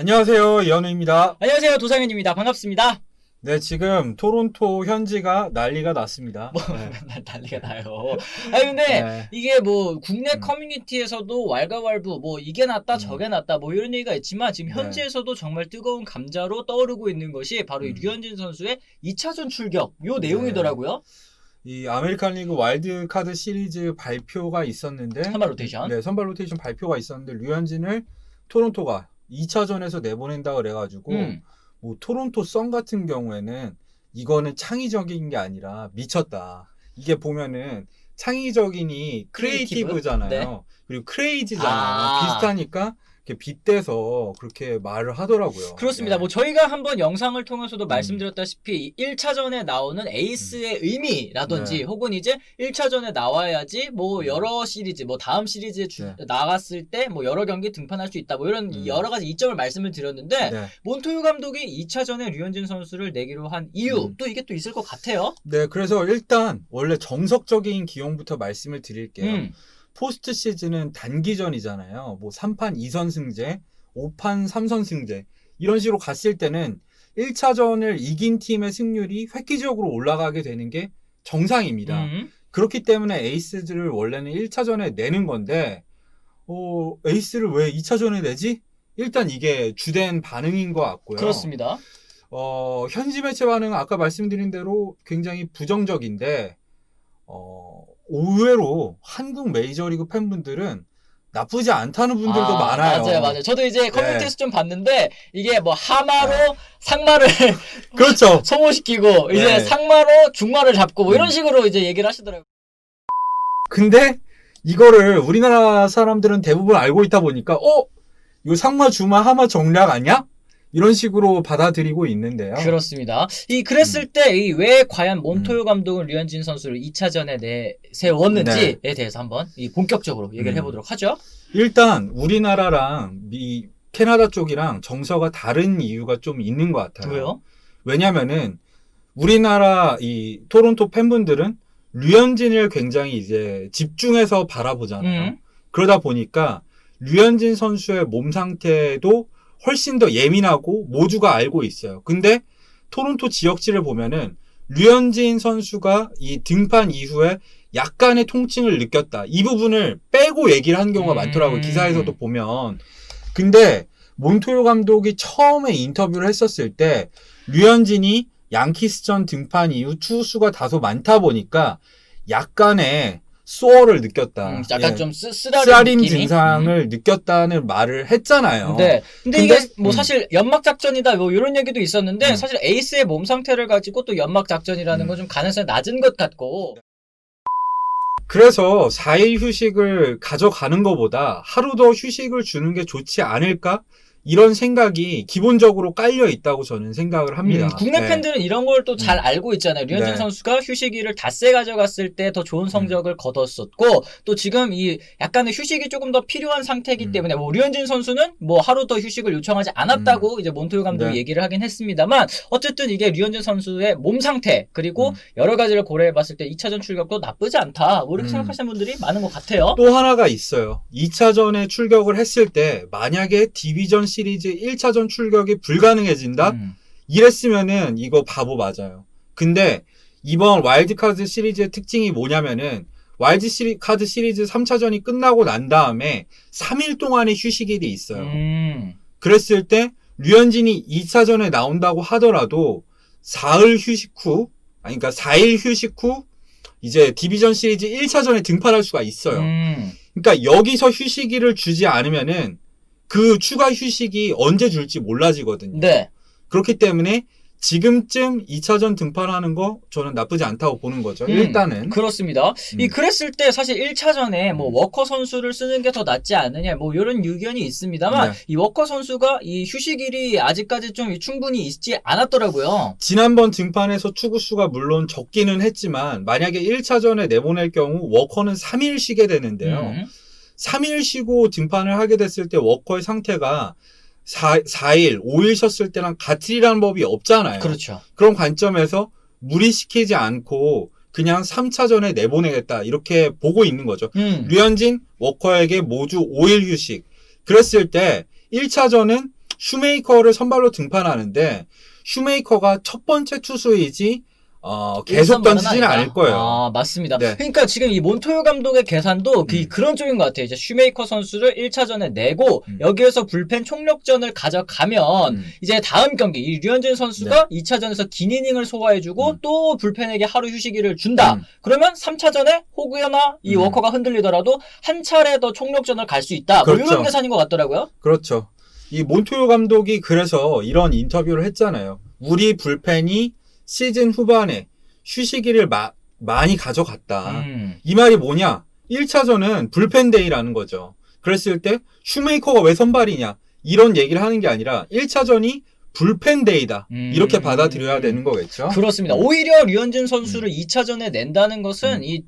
안녕하세요. 이현우입니다. 안녕하세요 도상현입니다 반갑습니다 네, 지금 토론토 현지가 난리가 났습니다. 네. 맨날 난리가 나요 아니 근데 네. 이게 뭐 국내 음. 커뮤니티에서도 왈가왈부 뭐 이게 낫다 음. 저게 낫다 뭐 이런 얘기가 있지만 지금 네. 현지에서도 정말 뜨거운 감자로 떠오르고 있는 것이 바로 이 음. 류현진 선수의 2차전 출격 요 내용이더라고요 이 아메리칸 리그 와일드 카드 시리즈 발표가 있었는데 선발 로테이션 네, 선발 로테이션 발표가 있었는데 류현진을 토론토가 2차전에서 내보낸다 그래 가지고 음. 뭐 토론토 썬 같은 경우에는 이거는 창의적인 게 아니라 미쳤다. 이게 보면은 창의적이니 크리에이티브? 크리에이티브잖아요. 그리고 크레이지잖아요. 아. 비슷하니까 이렇게 빗대서 그렇게 말을 하더라고요. 그렇습니다. 네. 뭐 저희가 한번 영상을 통해서도 음. 말씀드렸다시피 1차전에 나오는 에이스의 의미라든지 네. 혹은 이제 1차전에 나와야지 뭐 음. 여러 시리즈 뭐 다음 시리즈에 주- 네. 나갔을 때 뭐 여러 경기 등판할 수 있다 뭐 이런 음. 여러 가지 이점을 말씀을 드렸는데 네. 몬토요 감독이 2차전에 류현진 선수를 내기로 한 이유 음. 또 이게 또 있을 것 같아요. 네, 그래서 일단 원래 정석적인 기용부터 말씀을 드릴게요. 음. 포스트 시즌은 단기전이잖아요. 뭐 3판 2선 승제, 5판 3선 승제. 이런 식으로 갔을 때는 1차전을 이긴 팀의 승률이 획기적으로 올라가게 되는 게 정상입니다. 음. 그렇기 때문에 에이스들을 원래는 1차전에 내는 건데, 어, 에이스를 왜 2차전에 내지? 일단 이게 주된 반응인 것 같고요. 그렇습니다. 어, 현지 매체 반응은 아까 말씀드린 대로 굉장히 부정적인데, 어, 의외로 한국 메이저리그 팬분들은 나쁘지 않다는 분들도 아, 많아요. 맞아요, 맞아요. 저도 이제 커뮤니티에서 네. 좀 봤는데 이게 뭐 하마로 상마를 그렇죠. 소모시키고 이제 네. 상마로 중마를 잡고 뭐 이런 음. 식으로 이제 얘기를 하시더라고요. 근데 이거를 우리나라 사람들은 대부분 알고 있다 보니까, 어? 이거 상마, 주마, 하마 정략 아니야? 이런 식으로 받아들이고 있는데요. 그렇습니다. 이 그랬을 음. 때이 왜 과연 몬토요 감독은 류현진 선수를 2차전에 내세웠는지에 대해서 한번 이 본격적으로 얘기를 네. 음. 해보도록 하죠. 일단 우리나라랑 미, 캐나다 쪽이랑 정서가 다른 이유가 좀 있는 것 같아요. 왜요? 왜냐면은 우리나라 이 토론토 팬분들은 류현진을 굉장히 이제 집중해서 바라보잖아요. 음. 그러다 보니까 류현진 선수의 몸 상태도 훨씬 더 예민하고 모두가 알고 있어요. 근데 토론토 지역지를 보면은 류현진 선수가 이 등판 이후에 약간의 통증을 느꼈다. 이 부분을 빼고 얘기를 한 경우가 음. 많더라고요. 기사에서도 보면. 근데 몬토요 감독이 처음에 인터뷰를 했었을 때 류현진이 양키스전 등판 이후 투수가 다소 많다 보니까 약간의 소어를 느꼈다. 음, 약간 예. 좀 쓰, 쓰라린, 쓰라린 느낌이? 증상을 느꼈다는 말을 했잖아요. 음. 네. 근데, 근데- 이게 뭐 음. 사실 연막 작전이다 뭐 이런 얘기도 있었는데 음. 사실 에이스의 몸 상태를 가지고 또 연막 작전이라는 음. 건좀 가능성이 낮은 것 같고 그래서 4일 휴식을 가져가는 것보다 하루 더 휴식을 주는 게 좋지 않을까? 이런 생각이 기본적으로 깔려 있다고 저는 생각을 합니다. 음, 국내 네. 팬들은 이런 걸 또잘 음. 알고 있잖아요. 류현진 네. 선수가 휴식일을 닷새 가져갔을 때 더 좋은 성적을 거뒀었고 또 지금 이 약간의 휴식이 조금 더 필요한 상태이기 음. 때문에 뭐 류현진 선수는 뭐 하루 더 휴식을 요청하지 않았다고 이제 몬토요 감독이 네. 얘기를 하긴 했습니다만 어쨌든 이게 류현진 선수의 몸 상태 그리고 음. 여러 가지를 고려해 봤을 때 2차전 출격도 나쁘지 않다 뭐 이렇게 음. 생각하시는 분들이 많은 것 같아요. 또 하나가 있어요. 2차전에 출격을 했을 때 만약에 디비전 시 리즈 1차전 출격이 불가능해진다? 음. 이랬으면은 이거 바보 맞아요. 근데 이번 와일드카드 시리즈의 특징이 뭐냐면은 와일드 시리, 카드 시리즈 3차전이 끝나고 난 다음에 3일 동안의 휴식일이 있어요. 음. 그랬을 때 류현진이 2차전에 나온다고 하더라도 사흘 휴식 후, 아니 그러니까 4일 휴식 후 이제 디비전 시리즈 1차전에 등판할 수가 있어요. 음. 그러니까 여기서 휴식일을 주지 않으면은 그 추가 휴식이 언제 줄지 몰라지거든요. 네. 그렇기 때문에 지금쯤 2차전 등판하는 거 저는 나쁘지 않다고 보는 거죠. 음, 일단은. 그렇습니다. 이 음. 그랬을 때 사실 1차전에 뭐 음. 워커 선수를 쓰는 게 더 낫지 않느냐 뭐 이런 의견이 있습니다만 네. 이 워커 선수가 이 휴식일이 아직까지 좀 충분히 있지 않았더라고요. 지난번 등판에서 투구수가 물론 적기는 했지만 만약에 1차전에 내보낼 경우 워커는 3일 쉬게 되는데요. 음. 3일 쉬고 등판을 하게 됐을 때 워커의 상태가 4, 4일, 5일 쉬었을 때랑 같으리라는 법이 없잖아요. 그렇죠. 그런 관점에서 무리시키지 않고 그냥 3차전에 내보내겠다 이렇게 보고 있는 거죠. 음. 류현진, 워커에게 모두 5일 휴식. 그랬을 때 1차전은 슈메이커를 선발로 등판하는데 슈메이커가 첫 번째 투수이지 어, 계속 던지지는. 않을 거예요. 아, 맞습니다. 네. 그러니까 지금 이 몬토요 감독의 계산도 그, 음. 그런 쪽인 것 같아요. 이제 슈메이커 선수를 1차전에 내고 음. 여기에서 불펜 총력전을 가져가면 음. 이제 다음 경기 이 류현진 선수가 2차전에서 긴 이닝을 소화해주고 음. 또 불펜에게 하루 휴식일을 준다. 음. 그러면 3차전에 호구나 이 음. 워커가 흔들리더라도 한 차례 더 총력전을 갈 수 있다. 뭐 그렇죠. 이런 계산인 것 같더라고요. 그렇죠. 이 몬토요 감독이 그래서 이런 인터뷰를 했잖아요. 우리 불펜이 시즌 후반에 휴식일을 마- 많이 가져갔다. 음. 이 말이 뭐냐? 1차전은 불펜데이라는 거죠. 그랬을 때 슈메이커가 왜 선발이냐? 이런 얘기를 하는 게 아니라 1차전이 불펜데이다. 음. 이렇게 받아들여야 되는 거겠죠. 그렇습니다. 오히려 류현진 선수를 2차전에 낸다는 것은 음. 이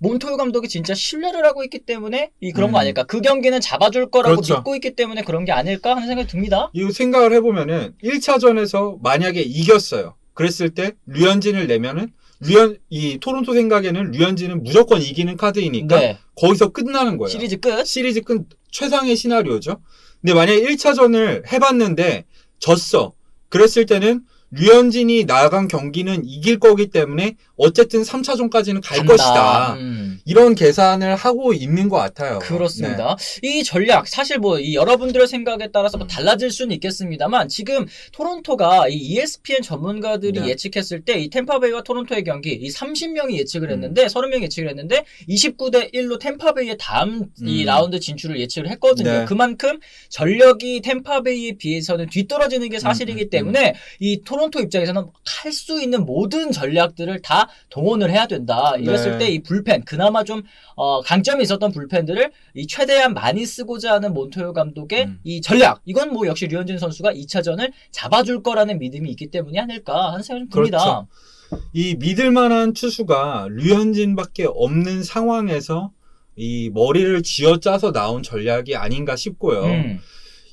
몬토요 감독이 진짜 신뢰를 하고 있기 때문에 이 그런 거 음. 아닐까. 그 경기는 잡아줄 거라고 그렇죠. 믿고 있기 때문에 그런 게 아닐까 하는 생각이 듭니다. 이 생각을 해보면은 1차전에서 만약에 이겼어요. 그랬을 때 류현진을 내면은 류현 이 토론토 생각에는 류현진은 무조건 이기는 카드이니까 네. 거기서 끝나는 거예요. 시리즈 끝. 시리즈 끝 최상의 시나리오죠. 근데 만약에 1차전을 해봤는데 졌어. 그랬을 때는 류현진이 나간 경기는 이길 거기 때문에 어쨌든 3차전까지는 갈 간다. 것이다. 음. 이런 계산을 하고 있는 것 같아요. 그렇습니다. 이 전략 사실 뭐 이 여러분들의 생각에 따라서 뭐 음. 달라질 수는 있겠습니다만 지금 토론토가 이 ESPN 전문가들이 네. 예측했을 때 이 템파베이와 토론토의 경기 이 30명이 음. 예측을 했는데 30명이 예측을 했는데 29대 1로 템파베이의 다음 이 음. 라운드 진출을 예측을 했거든요. 네. 그만큼 전력이 템파베이에 비해서는 뒤떨어지는 게 사실이기 음, 음, 때문에 이 토론 토 입장에서는 할 수 있는 모든 전략들을 다 동원을 해야 된다. 이랬을 네. 때이 불펜 그나마 좀 어, 강점이 있었던 불펜들을 이 최대한 많이 쓰고자 하는 몬토요 감독의 음. 이 전략 이건 뭐 역시 류현진 선수가 2차전을 잡아줄 거라는 믿음이 있기 때문이 아닐까 하는 생각이 좀 듭니다. 이 믿을 만한 투수가 류현진밖에 없는 상황에서 이 머리를 쥐어짜서 나온 전략이 아닌가 싶고요. 음.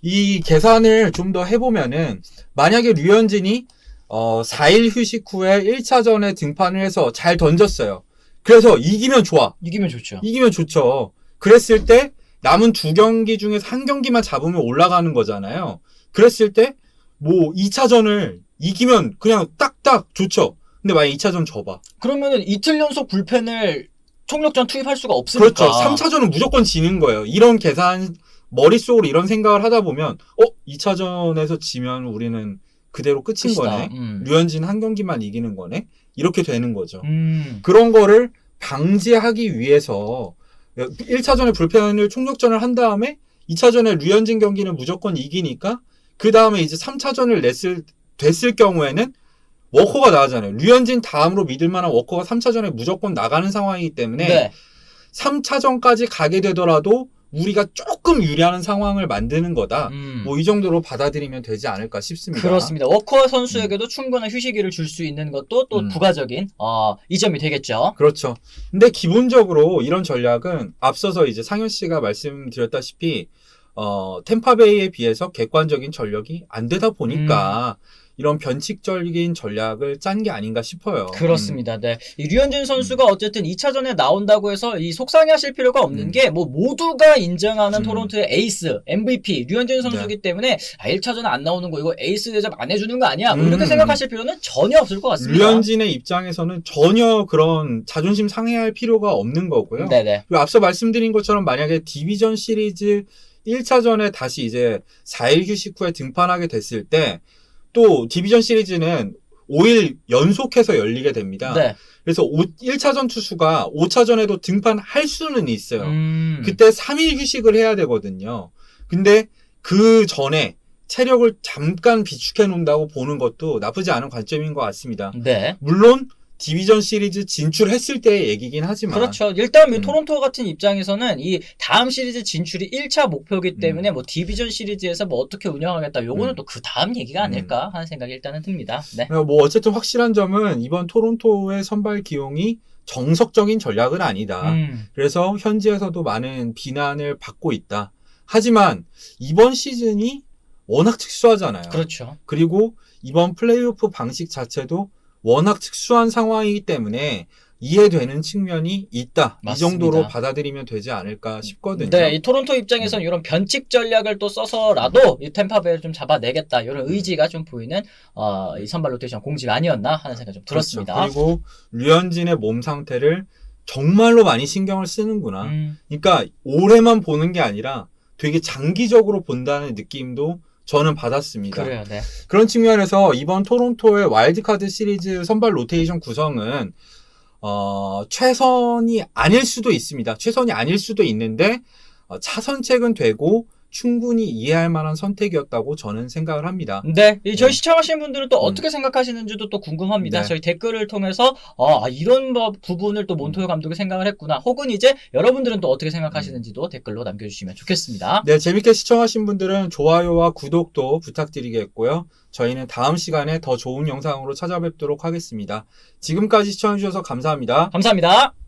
이 계산을 좀 더 해보면은 만약에 류현진이 어 4일 휴식 후에 1차전에 등판을 해서 잘 던졌어요. 그래서 이기면 좋아. 이기면 좋죠. 이기면 좋죠. 그랬을 때 남은 두 경기 중에서 한 경기만 잡으면 올라가는 거잖아요. 그랬을 때 뭐 2차전을 이기면 그냥 딱딱 좋죠. 근데 만약 2차전 져봐. 그러면은 이틀 연속 불펜을 총력전 투입할 수가 없으니까. 그렇죠. 3차전은 무조건 지는 거예요. 이런 계산, 머릿속으로 이런 생각을 하다 보면, 어? 2차전에서 지면 우리는 그대로 끝인 끝이다. 거네. 음. 류현진 한 경기만 이기는 거네. 이렇게 되는 거죠. 음. 그런 거를 방지하기 위해서 1차전에 불펜을 총력전을 한 다음에 2차전에 류현진 경기는 무조건 이기니까 그 다음에 이제 3차전을 냈을 됐을 경우에는 워커가 나가잖아요. 류현진 다음으로 믿을 만한 워커가 3차전에 무조건 나가는 상황이기 때문에 네. 3차전까지 가게 되더라도 우리가 조금 유리한 상황을 만드는 거다. 음. 뭐 이 정도로 받아들이면 되지 않을까 싶습니다. 그렇습니다. 워커 선수에게도 충분한 휴식일을 줄수 있는 것도 또 음. 부가적인 어, 이점이 되겠죠. 그렇죠. 근데 기본적으로 이런 전략은 앞서서 이제 상현 씨가 말씀드렸다시피 어, 템파베이에 비해서 객관적인 전력이 안 되다 보니까 이런 변칙적인 전략을 짠 게 아닌가 싶어요. 그렇습니다. 네. 이 류현진 선수가 어쨌든 2차전에 나온다고 해서 이 속상해 하실 필요가 없는 음. 게뭐 모두가 인정하는 음. 토론토의 에이스, MVP, 류현진 선수이기 때문에 아, 1차전에 안 나오는 거 이거 에이스 대접 안 해주는 거 아니야? 뭐 이렇게 음. 생각하실 필요는 전혀 없을 것 같습니다. 류현진의 입장에서는 전혀 그런 자존심 상해할 필요가 없는 거고요. 네네. 그리고 앞서 말씀드린 것처럼 만약에 디비전 시리즈 1차전에 다시 이제 4일 휴식 후에 등판하게 됐을 때 또 디비전 시리즈는 5일 연속해서 열리게 됩니다. 네. 그래서 1차전 투수가 5차전에도 등판할 수는 있어요. 음. 그때 3일 휴식을 해야 되거든요. 근데 그 전에 체력을 잠깐 비축해 놓는다고 보는 것도 나쁘지 않은 관점인 것 같습니다. 네. 물론 디비전 시리즈 진출했을 때의 얘기긴 하지만 그렇죠. 일단 이 음. 토론토 같은 입장에서는 이 다음 시리즈 진출이 1차 목표이기 때문에 뭐 디비전 시리즈에서 뭐 어떻게 운영하겠다. 요거는 음. 또그 다음 얘기가 아닐까 하는 생각이 일단은 듭니다. 네. 어, 뭐 어쨌든 확실한 점은 이번 토론토의 선발 기용이 정석적인 전략은 아니다. 음. 그래서 현지에서도 많은 비난을 받고 있다. 하지만 이번 시즌이 워낙 특수하잖아요. 그렇죠. 그리고 이번 플레이오프 방식 자체도 워낙 특수한 상황이기 때문에 이해되는 측면이 있다. 이 맞습니다. 정도로 받아들이면 되지 않을까 싶거든요. 네, 이 토론토 입장에서는 이런 변칙 전략을 또 써서라도 이 템파베이를 좀 잡아내겠다 이런 의지가 좀 보이는 어, 이 선발 로테이션 공집 아니었나 하는 생각 좀 들었습니다. 그렇죠. 그리고 류현진의 몸 상태를 정말로 많이 신경을 쓰는구나. 음, 그러니까 올해만 보는 게 아니라 되게 장기적으로 본다는 느낌도 저는 받았습니다. 그래요, 네. 그런 측면에서 이번 토론토의 와일드카드 시리즈 선발 로테이션 구성은 어, 최선이 아닐 수도 있습니다. 최선이 아닐 수도 있는데 어, 차선책은 되고 충분히 이해할 만한 선택이었다고 저는 생각을 합니다. 네, 이 저희 네. 시청하시는 분들은 또 음. 어떻게 생각하시는지도 또 궁금합니다. 네. 저희 댓글을 통해서 어, 아, 이런 뭐 부분을 또 몬토요 감독이 생각을 했구나. 혹은 이제 여러분들은 또 어떻게 생각하시는지도 댓글로 남겨주시면 좋겠습니다. 네, 재밌게 시청하신 분들은 좋아요와 구독도 부탁드리겠고요. 저희는 다음 시간에 더 좋은 영상으로 찾아뵙도록 하겠습니다. 지금까지 시청해주셔서 감사합니다. 감사합니다.